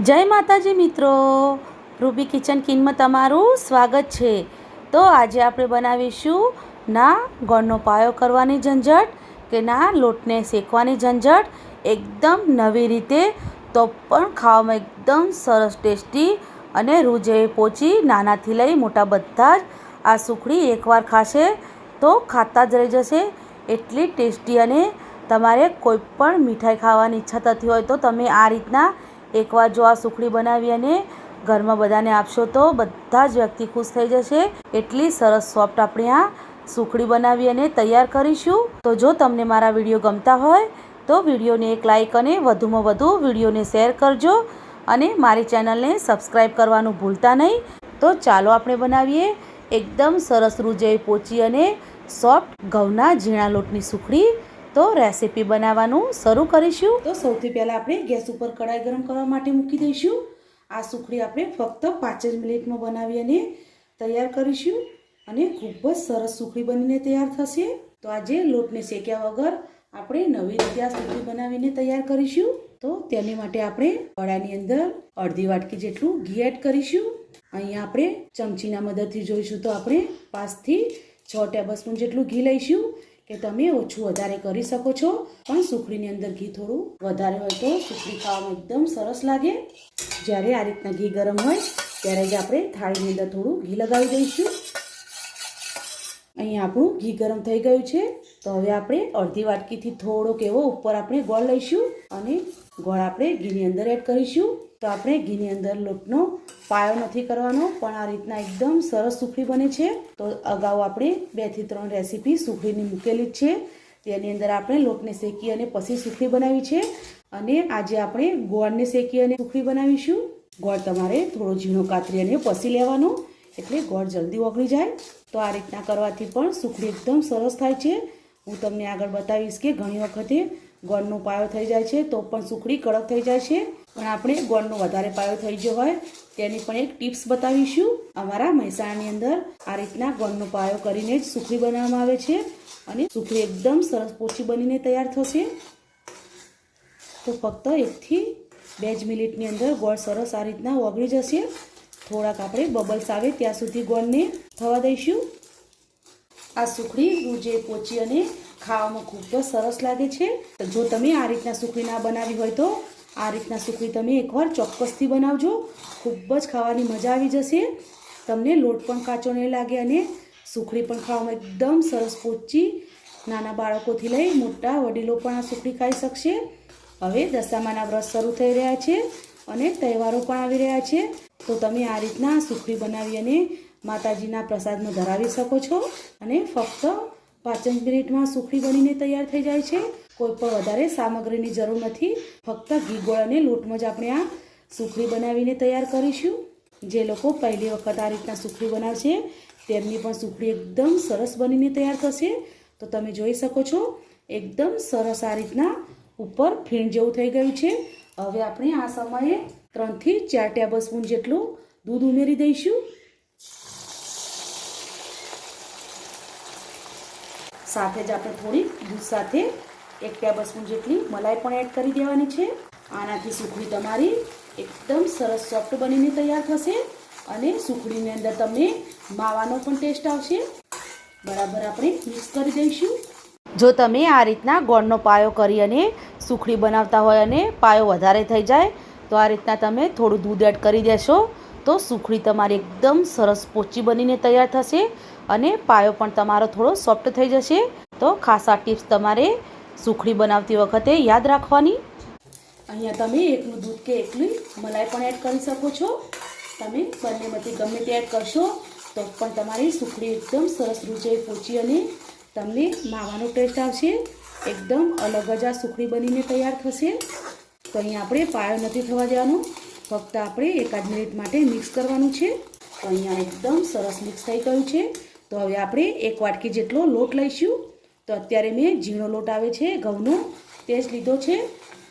જય માતાજી મિત્રો. રૂબી કિચન કિનમાં તમારું સ્વાગત છે. તો આજે આપણે બનાવીશું ના ગોળનો પાયો કરવાની ઝંઝટ કે ના લોટને શેકવાની ઝંઝટ. એકદમ નવી રીતે તો પણ ખાવામાં એકદમ સરસ ટેસ્ટી અને રૂજે પોચી નાનાથી લઈ મોટા બધા જ આ સુખડી એકવાર ખાશે તો ખાતા જ રહી જશે. એટલી ટેસ્ટી અને તમારે કોઈ પણ મીઠાઈ ખાવાની ઈચ્છા થતી હોય તો તમે આ રીતના એકવાર જો આ સુખડી બનાવી અને ઘરમાં બધાને આપશો તો બધા જ વ્યક્તિ ખુશ થઈ જશે. એટલી સરસ સોફ્ટ આપણે આ સુખડી બનાવી અને તૈયાર કરીશું. તો જો તમને મારા વીડિયો ગમતા હોય તો વિડીયોને એક લાઇક અને વધુમાં વધુ વિડીયોને શેર કરજો અને મારી ચેનલને સબસ્ક્રાઈબ કરવાનું ભૂલતા નહીં. તો ચાલો આપણે બનાવીએ એકદમ સરસ રૂજે પોચી અને સોફ્ટ ઘઉંના ઝીણા લોટની સુખડી. તો રેસીપી બનાવવાનું શરૂ કરીશું. તો સૌથી પહેલાં આપણે ગેસ ઉપર કડાઈ ગરમ કરવા માટે મૂકી દઈશું. આ સુખડી આપણે ફક્ત પાંચ જ મિનિટમાં બનાવી અને તૈયાર કરીશું અને ખૂબ જ સરસ સુખડી બનીને તૈયાર થશે. તો આજે લોટને શેક્યા વગર આપણે નવી રીતે આ સુખડી બનાવીને તૈયાર કરીશું. તો તેની માટે આપણે કડાની અંદર અડધી વાટકી જેટલું ઘી એડ કરીશું. અહીંયા આપણે ચમચીના મદદથી જોઈશું તો આપણે પાંચથી છ ટેબલ સ્પૂન જેટલું ઘી લઈશું. કે તમે ઓછું વધારે કરી શકો છો. પણ સુખડીની અંદર ઘી થોડું વધારે હોય તો સુખડી ખાવામાં એકદમ સરસ લાગે. જ્યારે આ રીતના ઘી ગરમ હોય, ત્યારે જ આપણે થાળીની અંદર થોડું ઘી લગાવી દઈશું. અહીંયા આપણું ઘી ગરમ થઈ ગયું છે. તો હવે આપણે અડધી વાટકીથી થોડોક એવો ઉપર આપણે ગોળ લઈશું અને ગોળ આપણે ઘીની અંદર એડ કરીશું. તો આપણે ઘીની અંદર લોટનો પાયો નથી કરવાનો, પણ આ રીતના એકદમ સરસ સુખડી બને છે. તો અગાઉ આપણે બેથી ત્રણ રેસીપી સુખડીની મૂકેલી જ છે. તેની અંદર આપણે લોટને શેકી અને પછી સુખડી બનાવી છે. અને આજે આપણે ગોળને શેકી અને સુખડી બનાવીશું. ગોળ તમારે થોડો ઝીણો કાતરી અને પસી લેવાનો, એટલે ગોળ જલ્દી ઓગળી જાય. તો આ રીતના કરવાથી પણ સુખડી એકદમ સરસ થાય છે. હું તમને આગળ બતાવીશ કે ઘણી વખતે ગોળનો પાયો થઈ જાય છે, તો પણ સુખડી કડક થઈ જાય છે. પણ આપણે ગોળનો વધારે પાયો થઈ ગયો હોય, તેની પણ એક ટિપ્સ બતાવીશું. અમારા મહેસાણાની અંદર આ રીતના ગોળનો પાયો કરીને જ સુખડી બનાવવામાં આવે છે અને સુખડી એકદમ સરસ પોચી બનીને તૈયાર થશે. તો ફક્ત એકથી બે જ મિનિટની અંદર ગોળ સરસ આ રીતના ઓગળી જશે. થોડાક આપણે બબલ્સ આવે ત્યાં સુધી ગોળને થવા દઈશું. આ સુખડી હું જે પોચી અને ખાવામાં ખૂબ જ સરસ લાગે છે. જો તમે આ રીતના સુખડી ના બનાવી હોય તો આ રીતના સુખડી તમે એકવાર ચોક્કસથી બનાવજો. ખૂબ જ ખાવાની મજા આવી જશે. તમને લોટ પણ કાચો નહીં લાગે અને સુખડી પણ ખાવામાં એકદમ સરસ પોચી નાના બાળકોથી લઈ મોટા વડીલો પણ આ સુખડી ખાઈ શકશે. હવે દશામાના વ્રત શરૂ થઈ રહ્યા છે અને તહેવારો પણ આવી રહ્યા છે. તો તમે આ રીતના સુખડી બનાવી અને માતાજીના પ્રસાદમાં ધરાવી શકો છો અને ફક્ત પાંચ મિનિટમાં સુખડી બનીને તૈયાર થઈ જાય છે. કોઈ પણ વધારે સામગ્રીની જરૂર નથી. ફક્ત ઘી ગોળ અને લોટમાં જ આપણે આ સુખડી બનાવીને તૈયાર કરીશું. જે લોકો પહેલી વખત આ રીતના સુખડી બનાવશે, તેમની પણ સુખડી એકદમ સરસ બનીને તૈયાર થશે. તો તમે જોઈ શકો છો, એકદમ સરસ આ રીતના ઉપર ફીણ જેવું થઈ ગયું છે. હવે આપણે આ સમયે ત્રણથી ચાર ટેબલ જેટલું દૂધ ઉમેરી દઈશું. સાથે જ આપણે થોડી દૂધ સાથે એક ટેબલ સ્પૂન જેટલી મલાઈ પણ એડ કરી દેવાની છે. આનાથી સુખડી તમારી એકદમ સરસ સોફ્ટ બનીને તૈયાર થશે અને સુખડીની અંદર તમને માવાનો પણ ટેસ્ટ આવશે. બરાબર આપણે મિક્સ કરી દઈશું. જો તમે આ રીતના ગોળનો પાયો કરી અને સુખડી બનાવતા હોય અને પાયો વધારે થઈ જાય, તો આ રીતના તમે થોડું દૂધ એડ કરી દેશો તો સુખડી તમારી એકદમ સરસ પોચી બનીને તૈયાર થશે. અને પાયો પણ તમારો થોડો સોફ્ટ થઈ જશે. તો ખાસ ટિપ્સ તમારે સુખડી બનાવતી વખતે યાદ રાખવાની. અહીંયા તમે એકનું દૂધ કે એકલી મલાઈ પણ એડ કરી શકો છો. તમે બંનેમાંથી ગમે તે એડ કરશો, તો પણ તમારી સુખડી એકદમ સરસ રૂચે પહોંચી અને તમને માવાનો ટેસ્ટ આવશે. એકદમ અલગ જ આ સુખડી બનીને તૈયાર થશે. તો અહીંયા આપણે પાયો નથી થવા દેવાનો. ફક્ત આપણે એકાદ મિનિટ માટે મિક્સ કરવાનું છે. તો અહીંયા એકદમ સરસ મિક્સ થઈ ગયું છે. તો હવે આપણે એક વાટકી જેટલો લોટ લઈશું. તો અત્યારે મેં ઝીણો લોટ આવે છે, ઘઉંનો. તે જ લીધો છે.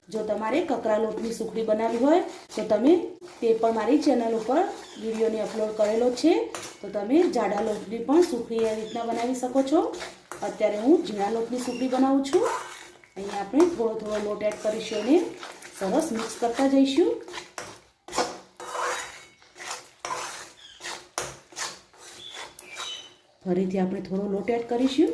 જો તમારે કકરા લોટની સુખડી બનાવવી હોય, તો તમે તે પણ મારી ચેનલ ઉપર વિડીયોને અપલોડ કરેલો છે. તો તમે જાડા લોટની પણ સુખડી એ રીતના બનાવી શકો છો. અત્યારે હું ઝીણા લોટની સુખડી બનાવું છું. અહીંયા આપણે થોડો થોડો લોટ એડ કરીશું અને સરસ મિક્સ કરતા જઈશું. ફરીથી આપણે થોડો લોટ એડ કરીશું.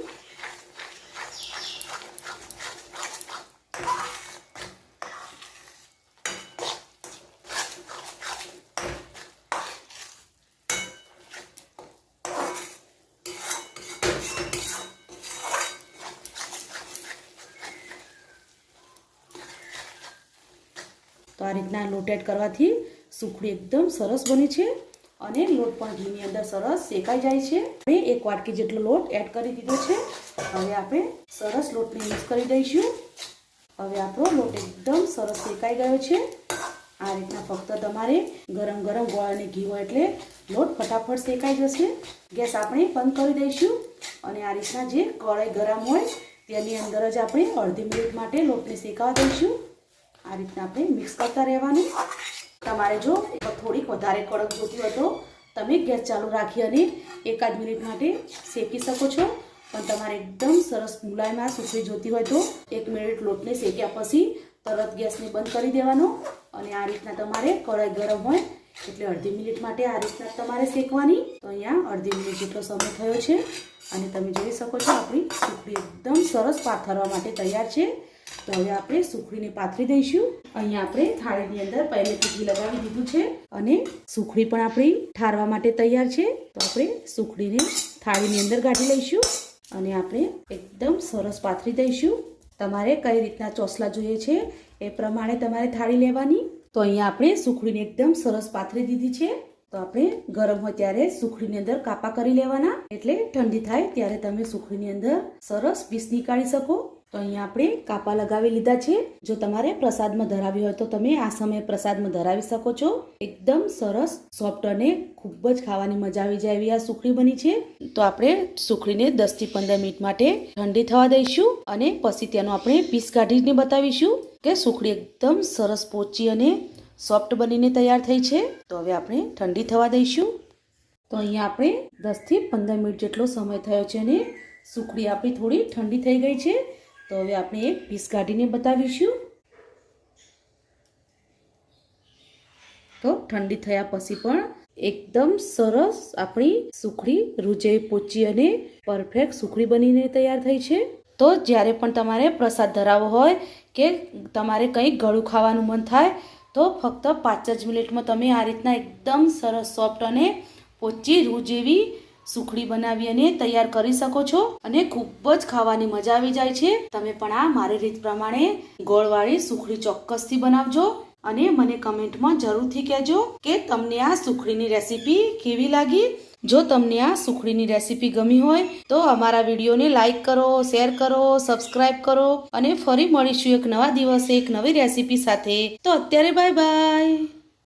તો આ રીતના લોટ એડ કરવાથી સુખડી એકદમ સરસ બની છે. અને લોટ પણ ઘીની અંદર સરસ શેકાઈ જાય છે. હવે એક વાટકી જેટલો લોટ એડ કરી દીધો છે. હવે આપણે સરસ લોટને મિક્સ કરી દઈશું. હવે આપણો લોટ એકદમ સરસ શેકાઈ ગયો છે. આ રીતના ફક્ત તમારે ગરમ ગરમ ગોળ અને ઘી હોય એટલે લોટ ફટાફટ શેકાઈ જશે. ગેસ આપણે બંધ કરી દઈશું અને આ રીતના જે કળાઈ ગરમ હોય તેની અંદર જ આપણે અડધી મિનિટ માટે લોટને શેકાવા દઈશું. આ રીતના આપણે મિક્સ કરતા રહેવાનું. તમારે જો થોડીક વધારે કડક જોતી હોય તો તમે ગેસ ચાલુ રાખી અને એકાદ મિનિટ માટે શેકી શકો છો. પણ તમારે એકદમ સરસ મુલાયમાં સુખડી જોતી હોય તો એક મિનિટ લોટને શેક્યા પછી તરત ગેસને બંધ કરી દેવાનો અને આ રીતના તમારે કઢાઈ ગરમ હોય એટલે અડધી મિનિટ માટે આ રીતના તમારે શેકવાની. તો અહીંયા અડધી મિનિટ જેટલો સમય થયો છે અને તમે જોઈ શકો છો આપણી સુખડી એકદમ સરસ પાથરવા માટે તૈયાર છે. તો હવે આપણે સુખડીને પાથરી દઈશું. અહીંયા આપણે થાળીની અંદર પહેલેથી ઘી લગાવી દીધું છે અને સુખડી પણ આપણી ઠારવા માટે તૈયાર છે. તો આપણે સુખડીને થાળીની અંદર ગાઢી લઈશું અને આપણે એકદમ સરસ પાથરી દઈશું. તમારે કઈ રીતના ચોસલા જોઈએ છે એ પ્રમાણે તમારે થાળી લેવાની. તો અહીંયા આપણે સુખડીને એકદમ સરસ પાથરી દીધી છે. તો આપણે ગરમ હોય ત્યારે સુખડીની અંદર કાપા કરી લેવાના. એટલે ઠંડી થાય ત્યારે તમે સુખડીની અંદર સરસ પીસ નીકાળી શકો. તો અહીંયા આપણે કાપા લગાવી લીધા છે. જો તમારે પ્રસાદમાં ધરાવી હોય તો તમે આ સમયે પ્રસાદમાં ધરાવી શકો છો. એકદમ સરસ સોફ્ટ અને ખૂબ જ ખાવાની મજા આવી જાય એવી આ સુખડી બની છે. તો આપણે સુખડીને દસથી પંદર મિનિટ માટે ઠંડી થવા દઈશું અને પછી તેનો આપણે પીસ કાઢીને બતાવીશું કે સુખડી એકદમ સરસ પોચી અને સોફ્ટ બનીને તૈયાર થઈ છે. તો હવે આપણે ઠંડી થવા દઈશું. તો અહીંયા આપણે દસથી પંદર મિનિટ જેટલો સમય થયો છે અને સુખડી આપણી થોડી ઠંડી થઈ ગઈ છે. તો હવે આપણે એક પીસ કાઢીને બતાવીશું. તો ઠંડી થયા પછી પણ એકદમ સરસ આપણી સુખડી રૂજે પોચી અને પરફેક્ટ સુખડી બનીને તૈયાર થઈ છે. તો જ્યારે પણ તમારે પ્રસાદ ધરાવવો હોય કે તમારે કંઈક ગળું ખાવાનું મન થાય, તો ફક્ત પાંચ જ મિનિટમાં તમે આ રીતના એકદમ સરસ સોફ્ટ અને પોચી રૂ જેવી સુખડી બનાવી અને તૈયાર કરી શકો છો અને ખૂબ જ ખાવાની મજા આવી જાય છે. તમે પણ આ મારી રીત પ્રમાણે ગોળવાળી સુખડી ચોક્કસથી બનાવજો અને મને કમેન્ટમાં જરૂરથી કહેજો કે તમને આ સુખડીની રેસીપી કેવી લાગી? જો તમને આ સુખડીની રેસીપી ગમી હોય તો અમારા વિડીયોને લાઈક કરો, શેર કરો, સબસ્ક્રાઇબ કરો અને ફરી મળીશું એક નવા દિવસે એક નવી રેસીપી સાથે. તો અત્યારે બાય બાય.